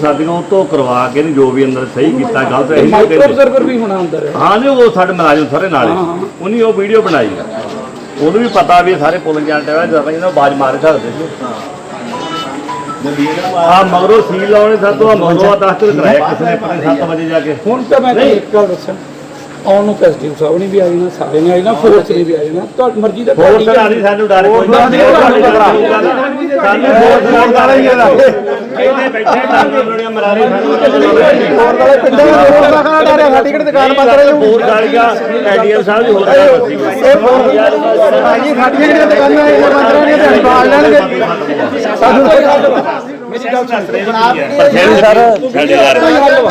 ਸਾਡੀਆਂ ਤੋਂ ਕਰਵਾ ਕੇ ਨੀ ਜੋ ਵੀ ਅੰਦਰ ਸਹੀ ਕੀਤਾ ਗਲਤ ਹੈ ਮਾਈਕਰੋ ਆਬਜ਼ਰਵਰ ਵੀ ਹੋਣਾ ਅੰਦਰ। ਹਾਂ ਨੇ ਉਹ ਸਾਡੇ ਮਲਾਜ਼ਮ ਸਾਰੇ ਨਾਲੇ ਉਹਨੇ ਉਹ ਵੀਡੀਓ ਬਣਾਈ। ਉਹਨੂੰ ਵੀ ਪਤਾ ਵੀ ਇਹ ਸਾਰੇ ਪੁਲਿਸ ਜਾਂਦੇ ਆ ਜਦੋਂ ਇਹਨਾਂ ਬਾਜ ਮਾਰੇ ਸਕਦੇ ਸੀ। ਆ ਮਗਰੋਂ ਸੀਲ ਲਾਉਣੇ ਸਾਤੋਂ ਆ ਮਗਰੋਂ ਆ ਦਸਤ ਕਰਾਇਆ ਕਿਸੇ ਨੇ ਪਤਾ 7 ਵਜੇ ਜਾ ਕੇ। ਹੁਣ ਤਾਂ ਮੈਂ ਤੁਹਾਨੂੰ ਇੱਕ ਗੱਲ ਦੱਸਾਂ। ਆਉਣ ਨੂੰ ਐਸਡੀਓ ਸਾਹਿਬ ਨੇ ਵੀ ਆ ਜਾਣਾ ਸਾਰੇ ਨੇ ਆ ਜਾਣਾ ਫੋਰਸ ਨੇ ਵੀ ਆ ਜਾਣਾ। ਤੁਹਾਡੀ ਮਰਜ਼ੀ ਦਾ ਹੋਰ ਤਾਂ ਨਹੀਂ ਸਾਨੂੰ ਡਰ ਕੋਈ ਨਹੀਂ ਸਾਨੂੰ ਹੋਰ ਡਰ ਦਾ ਹੀ ਇਹਦਾ ਇਹਨੇ ਬੈਠੇ ਡਰ ਬੜੀਆਂ ਮਰਾਰੇ ਹੋਰ ਵਾਲੇ ਪਿੰਡਾਂ ਦਾ ਹੋਰ ਦਾ ਖਾਣਾ ਡਰਿਆ ਸਾਡੀ ਕਿਹੜੀ ਦੁਕਾਨ ਬੰਦ ਰਹੀ ਹੋਰ ਗਾਲੀਆਂ ਐਡੀਐਮ ਸਾਹਿਬ ਦੀ ਹੋਰ ਇਹ ਫੋਨ ਭਾਜੀ ਸਾਡੀਆਂ ਜਿਹੜੀਆਂ ਦੁਕਾਨਾਂ ਇਹ ਬੰਦ ਰਹਿਣਗੀਆਂ ਤੇ ਹੜਤਾਲ ਲੈਣਗੇ। ਸਾਨੂੰ ਮੇਰੀ ਗੱਲ ਸੁਣ ਪਰਸੈਂਟ ਸਰ ਸਾਡੇ ਯਾਰ ਇੱਕੋ ਹੀ ਹੱਲ ਵਾ।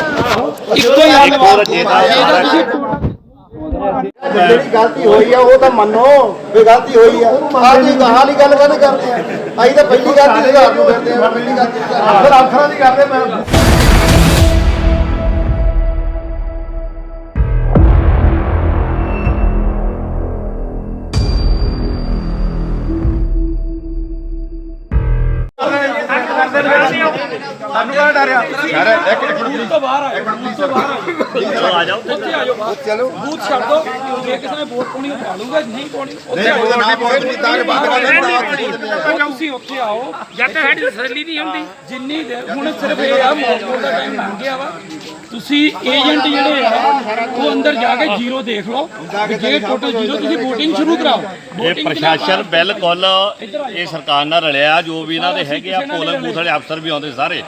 ਜਿਹੜੀ ਗਲਤੀ ਹੋਈ ਆ, ਉਹ ਤਾਂ ਮੰਨੋ। ਵੀ ਗਲਤੀ ਹੋਈ ਆ। ਆਹ ਜੀ ਦੀ ਗੱਲ ਕਾਹਦੇ ਕਰਦੇ ਆ? ਅਸੀਂ ਤਾਂ ਪਹਿਲੀ ਗਲਤੀ ਸੁਧਾਰ ਨੂੰ ਫਿਰਦੇ ਆ। ਪਹਿਲੀ ਗਲਤੀ ਸੁਧਾਰ ਫਿਰ ਦੀ ਕਰਦੇ ਮੈਂ ਆ? ਜਾਓ ਉੱਥੇ ਆ ਜਾਓ ਬਾਹਰ। ਚਲੋ। ਬੂਥ ਛੱਡ ਦੋ। ਜੇ ਕਿਸੇ ਨੇ ਵੋਟ ਪਾਉਣੀ ਉਹ ਪਾ ਲੂਗਾ ਨਹੀਂ ਪਾਉਣੀ ਉੱਥੇ ਆ ਜਾਓ। ਤੁਸੀਂ ਉੱਥੇ ਆਓ ਜਦ ਤੱਕ ਸਾਡੀ ਤਸੱਲੀ ਨਹੀਂ ਹੁੰਦੀ। ਜਿੰਨੀ ਹੁਣ ਸਿਰਫ ਇਹ ਆ ਮੌਕਾ ਦਾ ਟਾਈਮ ਲੰਘ ਗਿਆ ਵਾ। ਤੁਸੀਂ ਏਜੰਟ ਜਿਹੜੇ ਆ ਉਹ ਅੰਦਰ ਜਾ ਕੇ ਜ਼ੀਰੋ ਦੇਖ ਲਓ। ਜੇ ਟੋਟਲ ਜ਼ੀਰੋ ਤੁਸੀਂ VOTING ਸ਼ੁਰੂ ਕਰਾਓ। ਇਹ ਪ੍ਰਸ਼ਾਸਨ ਬਿਲਕੁਲ ਇਹ ਸਰਕਾਰ ਨਾਲ ਰਲਿਆ ਜੋ ਵੀ ਇਹਨਾਂ ਦੇ ਹੈਗੇ ਆ ਪੋਲਿੰਗ ਬੂਥ ਵਾਲੇ ਅਫਸਰ ਵੀ ਆਉਂਦੇ ਸਾਰੇ।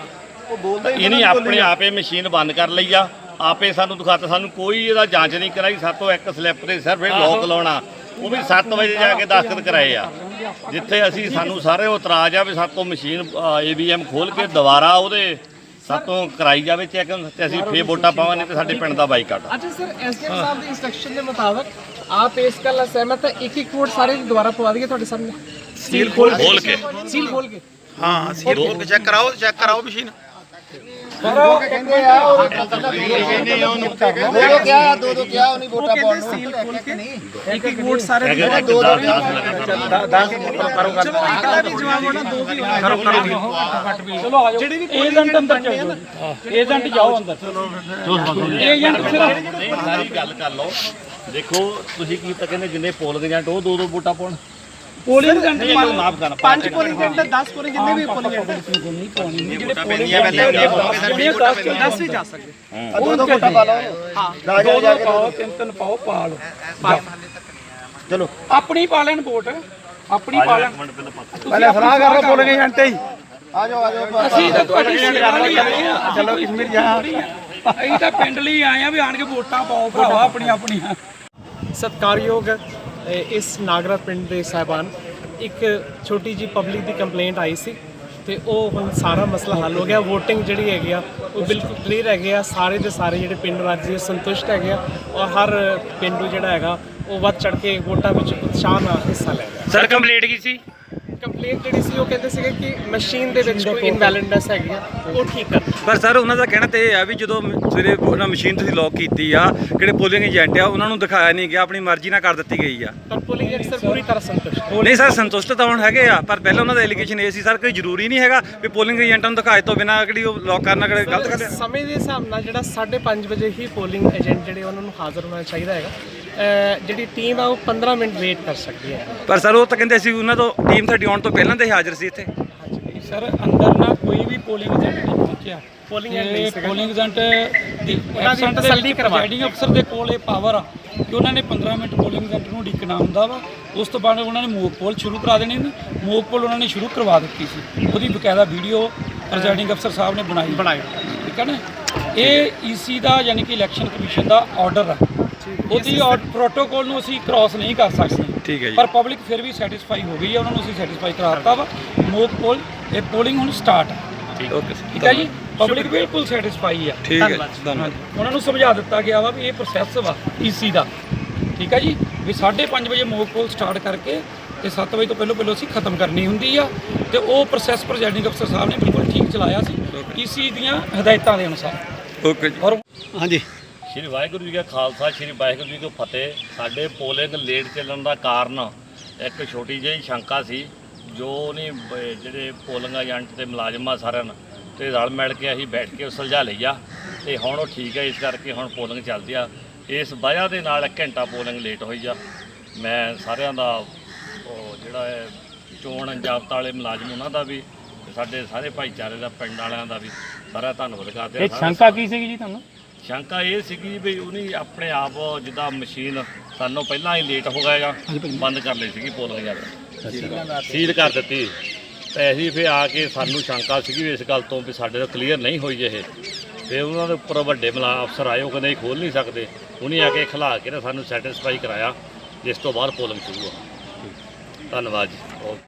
ਉਹ ਬੋਲਦਾ ਆਪਣੇ ਆਪੇ ਮਸ਼ੀਨ ਬੰਦ ਕਰ ਲਈ ਆ। ਆਪੇ ਸਾਨੂੰ ਦਿਖਾਤਾ ਸਾਨੂੰ ਕੋਈ ਇਹਦਾ ਜਾਂਚ ਨਹੀਂ ਕਰਾਈ। ਸਾਤੋਂ ਇੱਕ ਸਲਿੱਪ ਤੇ ਸਿਰਫ ਇਹ ਲੋਕ ਲਾਉਣਾ। ਉਹ ਵੀ 7 ਵਜੇ ਜਾ ਕੇ ਦਸਤਖਤ ਕਰਾਏ ਆ। ਜਿੱਥੇ ਅਸੀਂ ਸਾਨੂੰ ਸਾਰੇ ਉਤਰਾਜ ਆ ਵੀ ਸਾਤੋਂ ਮਸ਼ੀਨ ਏਬੀਐਮ ਖੋਲ ਕੇ ਦੁਬਾਰਾ ਉਹਦੇ ਸਾਤੋਂ ਕਰਾਈ ਜਾਵੇ ਚੈੱਕ ਤੇ ਅਸੀਂ ਫੇਰ ਵੋਟਾਂ ਪਾਵਾਂਗੇ ਤੇ ਸਾਡੇ ਪਿੰਡ ਦਾ ਬਾਈਕਾਟ ਅੱਛਾ ਸਰ ਐਸਡੀਐਮ ਸਾਹਿਬ ਦੀ ਇਨਸਟਰਕਸ਼ਨ ਦੇ ਮੁਤਾਬਕ ਆਪ ਇਸ ਗੱਲ ਸਹਿਮਤ ਹੈ? ਇੱਕ ਇੱਕ ਵੋਟ ਸਾਰੇ ਦੁਬਾਰਾ ਪਵਾ ਦਈਏ ਤੁਹਾਡੇ ਸਾਹਮਣੇ? ਸੀਲ ਖੋਲ ਕੇ। ਸੀਲ ਖੋਲ ਕੇ। ਹਾਂ ਸੀਲ ਖੋਲ ਕੇ। ਚੈੱਕ ਕਰਾਓ ਚੈੱਕ ਕਰਾਓ ਮਸ਼ੀਨ। ਦੋ ਕਿਹਾ ਦੋ ਦੋ ਕਿਹਾ ਉਹਨੇ ਵੋਟਾਂ ਪਾਉਣ ਨੂੰ। ਸੀਲ ਖੋਲ ਕੇ ਇੱਕ ਇੱਕ ਵੋਟ ਸਾਰੇ ਦੀ ਹੈਗਾ ਦੋ ਦੋ ਚਲੋ ਆ ਜਾਓ। ਏਜੰਟ ਅੰਦਰ ਚਲ ਜਾਓ। ਏਜੰਟ ਜਾਓ ਅੰਦਰ। ਏਜੰਟ ਸਿਰਫ ਨਹੀਂ ਸਾਰੀ ਗੱਲ ਕਰ ਲਓ। ਦੇਖੋ ਤੁਸੀਂ ਕੀ ਤਾਂ ਕਹਿੰਦੇ ਜਿੰਨੇ ਪੋਲਿੰਗ ਏਜੰਟ ਉਹ ਦੋ ਦੋ ਵੋਟਾਂ ਪਾਉਣ। ਪੋਲਿੰਗ ਕਰਨਾ ਪੰਜ ਪੋਲਿੰਗ ਏਜੰਟ 10 ਪੋਲਿੰਗ ਜਿੰਨੇ ਵੀ ਪੋਲਿੰਗ ਏਜੰਟ ਨਹੀਂ ਪਾਉਣੀ ਨਹੀਂ ਜਿਹੜੇ ਪੋਲਿੰਗ 10 ਵੀ ਜਾ ਸਕਦੇ। ਦੋ ਦੋ ਵੋਟਾਂ ਪਾ ਲਓ ਦੋ ਦੋ ਪਾਓ ਤਿੰਨ ਤਿੰਨ ਪਾਓ ਪਾ ਲਓ। ਚਲੋ। ਆਪਣੀ ਪਾ ਲੈਣ ਵੋਟ। ਆਪਣੀ ਪਾ ਲੈਣ। ਪਹਿਲੇ ਸਲਾਹ ਕਰ ਲਓ ਬੋਲੇਗੇ ਏਜੰਟ ਹੀ। ਆ ਜਾਓ ਆ ਜਾਓ ਅਸੀਂ ਤਾਂ ਤੁਹਾਡੀ ਸੇਵਾ ਲਈ ਆਏ ਆ ਚਲੋ ਕਸ਼ਮੀਰ ਜਾ ਅਸੀਂ ਤਾਂ ਪਿੰਡ ਲਈ ਆਏ ਆ ਵੀ ਆਣ ਕੇ ਵੋਟਾਂ ਪਾਓ ਭਰਾਵਾ ਆਪਣੀ ਆਪਣੀਆਂ। ਸਤਕਾਰਯੋਗ ਇਸ ਨਾਗਰਾ ਪਿੰਡ ਦੇ ਸਾਹਿਬਾਨ ਇੱਕ ਛੋਟੀ ਜੀ ਪਬਲਿਕ ਦੀ ਕੰਪਲੇਂਟ ਆਈ ਸੀ ਤੇ ਉਹ ਹੁਣ ਸਾਰਾ ਮਸਲਾ ਹੱਲ ਹੋ ਗਿਆ। VOTING ਜਿਹੜੀ ਹੈਗੀ ਆ, ਉਹ ਬਿਲਕੁਲ ਕਲੀਅਰ ਹੈਗੇ ਆ। ਸਾਰੇ ਦੇ ਸਾਰੇ ਜਿਹੜੇ ਪਿੰਡ ਵਾਸੀ ਸੰਤੁਸ਼ਟ ਹੈਗੇ ਆ ਔਰ ਹਰ ਪਿੰਡੂ ਜਿਹੜਾ ਹੈਗਾ, ਉਹ ਵੱਧ ਚੜ ਕੇ ਵੋਟਾਂ ਵਿੱਚ ਉਤਸ਼ਾਹ ਨਾਲ ਹਿੱਸਾ ਲੈ ਰਿਹਾ। ਸਰ ਕੰਪਲੀਟ ਕੀ ਸੀ? ਕੰਪਲੇਂਟ ਜਿਹੜੀ ਸੀ ਉਹ ਕਹਿੰਦੇ ਸੀਗੇ ਕਿ ਮਸ਼ੀਨ ਦੇ ਵਿੱਚ ਕੋਈ ਇਨਵੈਲਿਡਨੈਸ ਹੈਗੀ ਆ ਉਹ ਠੀਕ ਕਰ ਪਰ ਸਰ ਉਹਨਾਂ ਦਾ ਕਹਿਣਾ ਤੇ ਇਹ ਆ ਵੀ ਜਦੋਂ ਸਵੇਰੇ ਉਹਨਾਂ ਮਸ਼ੀਨ ਤੁਸੀਂ ਲੌਕ ਕੀਤੀ ਆ ਕਿਹੜੇ ਪੋਲਿੰਗ ਏਜੰਟ ਆ ਉਹਨਾਂ ਨੂੰ ਦਿਖਾਇਆ ਨਹੀਂ ਗਿਆ ਆਪਣੀ ਮਰਜ਼ੀ ਨਾਲ ਕਰ ਦਿੱਤੀ ਗਈ ਆ। ਪਰ ਪੁਲਿੰਗ ਏਜੰਟ ਸਰ ਪੂਰੀ ਤਰ੍ਹਾਂ ਸੰਤੁਸ਼ਟ ਨਹੀਂ ਸਰ ਸੰਤੁਸ਼ਟ ਤਾਂ ਹੁਣ ਹੈਗੇ ਆ ਪਰ ਪਹਿਲਾਂ ਉਹਨਾਂ ਦਾ ਐਲੀਗੇਸ਼ਨ ਇਹ ਸੀ ਸਰ ਕੋਈ ਜ਼ਰੂਰੀ ਨਹੀਂ ਹੈਗਾ ਵੀ ਪੋਲਿੰਗ ਏਜੰਟਾਂ ਨੂੰ ਦਿਖਾਏ ਤੋਂ ਬਿਨਾਂ ਕਿਹੜੀ ਉਹ ਲੌਕ ਕਰਨਾ ਕਿਹੜੇ ਗਲਤ ਕਰਦੇ ਆ। ਸਮੇਂ ਦੇ ਹਿਸਾਬ ਨਾਲ ਜਿਹੜਾ 5:30 ਵਜੇ ਹੀ ਪੋਲਿੰਗ ਏਜੰਟ ਜਿਹੜੇ ਉਹਨਾਂ ਨੂੰ ਹਾਜ਼ਰ ਹੋਣਾ ਚਾਹੀਦਾ ਹੈਗਾ। ਜਿਹੜੀ ਟੀਮ ਆ ਉਹ 15 ਮਿੰਟ ਵੇਟ ਕਰ ਸਕਦੀ ਹੈ। ਪਰ ਸਰ ਉਹ ਤਾਂ ਕਹਿੰਦੇ ਸੀ ਉਹਨਾਂ ਤੋਂ ਟੀਮ ਤੁਹਾਡੀ ਆਉਣ ਤੋਂ ਪਹਿਲਾਂ ਤੇ ਹਾਜ਼ਰ ਸੀ ਇੱਥੇ। ਸਰ ਅੰਦਰ ਨਾ ਕੋਈ ਵੀ ਪੋਲਿੰਗ ਏਜੰਟ ਨਹੀਂ ਪਹੁੰਚਿਆ। Polling agent ਨਹੀਂ ਸੀਗਾ। ਪੋਲਿੰਗ ਏਜੰਟ ਦੀ ਉਹਨਾਂ ਦੀ ਤਸੱਲੀ ਕਰਵਾ ਪ੍ਰੈਜ਼ਾਈਡਿੰਗ ਅਫਸਰ ਦੇ ਕੋਲ ਇਹ ਪਾਵਰ ਆ ਕਿ ਉਹਨਾਂ ਨੇ 15 ਮਿੰਟ ਪੋਲਿੰਗ ਏਜੰਟ ਨੂੰ ਉਡੀਕਣਾ ਹੁੰਦਾ ਵਾ। ਉਸ ਤੋਂ ਬਾਅਦ ਉਹਨਾਂ ਨੇ ਮੋਕ ਪੋਲ ਸ਼ੁਰੂ ਕਰਾ ਦੇਣੀ ਸੀ। ਮੋਕ ਪੋਲ ਉਹਨਾਂ ਨੇ ਸ਼ੁਰੂ ਕਰਵਾ ਦਿੱਤੀ ਸੀ। ਉਹਦੀ ਬਕਾਇਦਾ ਵੀਡੀਓ ਪ੍ਰੈਜ਼ਾਈਡਿੰਗ ਅਫਸਰ ਸਾਹਿਬ ਨੇ ਬਣਾਈ। ਬਣਾਈ। ਠੀਕ ਹੈ ਨਾ? ਇਹ ਈਸੀ ਦਾ ਯਾਨੀ ਕਿ ਇਲੈਕਸ਼ਨ ਕਮਿਸ਼ਨ ਦਾ ਆਰਡਰ ਆ। ਉਹਦੀ ਪ੍ਰੋਟੋਕੋਲ ਨੂੰ ਅਸੀਂ ਕ੍ਰਾਸ ਨਹੀਂ ਕਰ ਸਕਦੇ। ਠੀਕ ਹੈ ਜੀ। ਪਰ ਪਬਲਿਕ ਫਿਰ ਵੀ ਸੈਟੀਸਫਾਈ ਹੋ ਗਈ ਹੈ ਉਹਨਾਂ ਨੂੰ ਅਸੀਂ ਸੈਟੀਸਫਾਈ ਕਰਾਤਾ ਵਾ। ਮੋਕ ਪੋਲ ਇਹ ਪੋਲਿੰਗ ਹੁਣ ਸਟਾਰਟ ਹੈ। ਓਕੇ ਠੀਕ ਹੈ ਜੀ? ਪਬਲਿਕ ਬਿਲਕੁਲ ਸੈਟੀਸਫਾਈ ਹੈ ਠੀਕ ਹੈ ਜੀ, ਧੰਨਵਾਦ। ਉਹਨਾਂ ਨੂੰ ਸਮਝਾ ਦਿੱਤਾ ਗਿਆ ਵਾ ਵੀ ਇਹ ਪ੍ਰੋਸੈਸ ਵਾ ਈਸੀ ਦਾ। ਠੀਕ ਹੈ ਜੀ? ਵੀ 5:30 ਵਜੇ ਮੋਕ ਪੋਲ ਸਟਾਰਟ ਕਰਕੇ ਤੇ 7 ਵਜੇ ਤੋਂ ਪਹਿਲਾਂ ਪਹਿਲਾਂ ਅਸੀਂ ਖਤਮ ਕਰਨੀ ਹੁੰਦੀ ਆ। ਤੇ ਉਹ ਪ੍ਰੋਸੈਸ ਪ੍ਰੈਜ਼ਾਈਡਿੰਗ ਅਫਸਰ ਸਾਹਿਬ ਨੇ ਬਿਲਕੁਲ ਠੀਕ ਚਲਾਇਆ ਸੀ। ਈਸੀ ਦੀਆਂ ਹਦਾਇਤਾਂ ਦੇ ਅਨੁਸਾਰ। ਓਕੇ ਜੀ। ਹਾਂਜੀ। ਸ਼੍ਰੀ ਵਾਹਿਗੁਰੂ ਜੀ ਕਾ ਖਾਲਸਾ ਸ਼੍ਰੀ ਵਾਹਿਗੁਰੂ ਜੀ ਕੀ ਫਤਿਹ। ਸਾਡੇ ਪੋਲਿੰਗ ਲੇਟ ਚੱਲਣ ਦਾ ਕਾਰਨ ਇੱਕ ਛੋਟੀ ਜਿਹੀ ਸ਼ੰਕਾ ਸੀ ਜੋ ਨਹੀਂ ਜਿਹੜੇ ਪੋਲਿੰਗ ਏਜੰਟ ਤੇ ਮੁਲਾਜ਼ਮ ਸਾਰਿਆਂ ਨੂੰ ਤੇ ਰਲ ਮਿਲ ਕੇ ਅਸੀਂ ਬੈਠ ਕੇ ਸੁਲਝਾ ਲਈ ਆ ਤੇ ਹੁਣ ਉਹ ਠੀਕ ਹੈ ਇਸ ਕਰਕੇ ਹੁਣ ਪੋਲਿੰਗ ਚੱਲਦੀ ਆ। ਇਸ ਵਜ੍ਹਾ ਦੇ ਨਾਲ ਇੱਕ ਘੰਟਾ ਪੋਲਿੰਗ ਲੇਟ ਹੋਈ ਆ। ਮੈਂ ਸਾਰਿਆਂ ਦਾ ਉਹ ਜਿਹੜਾ ਹੈ ਚੋਣ ਜਾਬਤਾ ਵਾਲੇ ਮੁਲਾਜ਼ਮ ਉਹਨਾਂ ਦਾ ਵੀ ਸਾਡੇ ਸਾਰੇ ਭਾਈਚਾਰੇ ਦਾ ਪਿੰਡ ਵਾਲਿਆਂ ਦਾ ਵੀ ਸਾਰਾ ਧੰਨਵਾਦ ਕਰਦੇ ਆ। ਸ਼ੰਕਾ ਕੀ ਸੀਗੀ ਜੀ ਤੁਹਾਨੂੰ? ਸ਼ੰਕਾ ਇਹ ਸੀਗੀ ਵੀ ਉਹਨੇ ਆਪਣੇ ਆਪ ਜਿੱਦਾਂ ਮਸ਼ੀਨ ਸਾਨੂੰ ਪਹਿਲਾਂ ਹੀ ਲੇਟ ਹੋ ਗਏਗਾ ਬੰਦ ਕਰ ਲਈ ਸੀਗੀ ਪੋਲਿੰਗ ਜਦ ਸੀਲ ਕਰ ਦਿੱਤੀ। ਤੇ ਅਸੀਂ ਫਿਰ ਆ ਕੇ ਸਾਨੂੰ ਸ਼ੰਕਾ ਸੀਗੀ ਵੀ ਇਸ ਗੱਲ ਤੋਂ ਵੀ ਸਾਡੇ ਤੋਂ ਕਲੀਅਰ ਨਹੀਂ ਹੋਈ ਇਹ। ਫਿਰ ਉਹਨਾਂ ਦੇ ਉੱਪਰ ਵੱਡੇ ਮਲਾ ਅਫਸਰ ਆਏ ਉਹ ਕਹਿੰਦੇ ਖੋਲ ਨਹੀਂ ਸਕਦੇ। ਉਹਨੇ ਆ ਕੇ ਖਿਲਾ ਕੇ ਨਾ ਸਾਨੂੰ ਸੈਟੀਸਫਾਈ ਕਰਾਇਆ ਜਿਸ ਤੋਂ ਬਾਅਦ ਪੋਲਿੰਗ ਸ਼ੁਰੂ ਆ ਧੰਨਵਾਦ ਜੀ। ਓਕੇ